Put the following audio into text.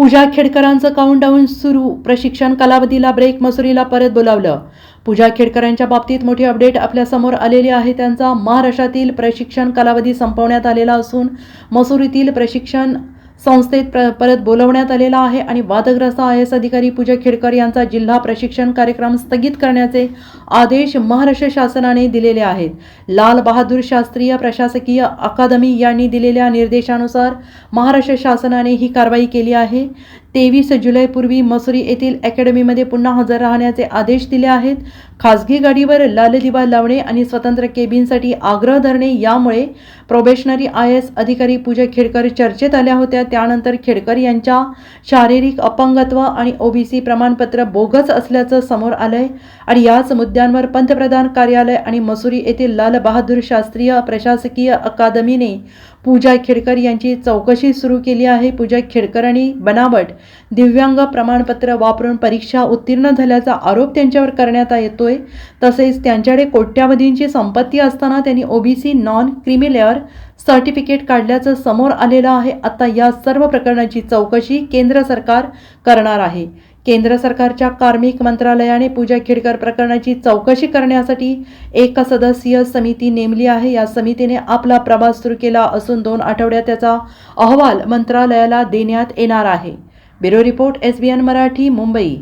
पूजा खेडकरांचं countdown सुरू. प्रशिक्षण कालावधीला break मसुरीला परत बोलावलं. पूजा खेडकरांच्या बाबतीत मोठी अपडेट आपल्यासमोर आलेली आहे. त्यांचा महाराष्ट्रातील प्रशिक्षण कालावधी संपवण्यात आलेला असून मसुरीतील प्रशिक्षण संस्थेत प्र परत बोलवण्यात आलेला आहे आणि वादग्रस्त आय एस अधिकारी पूजा खेडकर यांचा जिल्हा प्रशिक्षण कार्यक्रम स्थगित करण्याचे आदेश महाराष्ट्र शासनाने दिलेले आहेत. लाल बहादूर शास्त्रीय प्रशासकीय अकादमी यांनी दिलेल्या निर्देशानुसार महाराष्ट्र शासनाने ही कारवाई केली आहे. तेवीस जुलैपूर्वी मसुरी येथील अकॅडमीमध्ये पुन्हा हजर राहण्याचे आदेश दिले आहेत. खासगी गाडीवर लाल दिवा लावणे आणि स्वतंत्र केबिनसाठी आग्रह धरणे यामुळे प्रोबेशनरी आय एस अधिकारी पूजा खेडकर चर्चेत आल्या होत्या. त्यानंतर खेडकर यांच्या शारीरिक अपंगत्व आणि ओबीसी प्रमाणपत्र बोगस असल्याचं समोर आलंय. आणि याच मुद्द्यांवर पंतप्रधान कार्यालय आणि मसुरी येथील लाल बहादूर शास्त्रीय प्रशासकीय अकादमीने पूजा खेडकर यांची चौकशी सुरू केली आहे. पूजा खेडकरांनी बनावट दिव्यांग प्रमाणपत्र वापरून परीक्षा उत्तीर्ण झाल्याचा आरोप त्यांच्यावर करण्यात येतोय. तसेच त्यांच्याकडे कोट्यावधींची संपत्ती असताना त्यांनी OBC non creamy layer certificate काढल्याचं समोर आलेलं आहे. आता या सर्व प्रकरणाची चौकशी केंद्र सरकार करणार आहे. केंद्र सरकारच्या कार्मिक मंत्रालयाने पूजा खेडकर प्रकरणाची चौकशी करण्यासाठी एक सदस्यीय समिती नेमली आहे. या समितीने आपला प्रवास सुरू केला असून दोन आठवड्यात त्याचा अहवाल मंत्रालयाला देण्यात येणार आहे. Bureau report S B N Marathi Mumbai.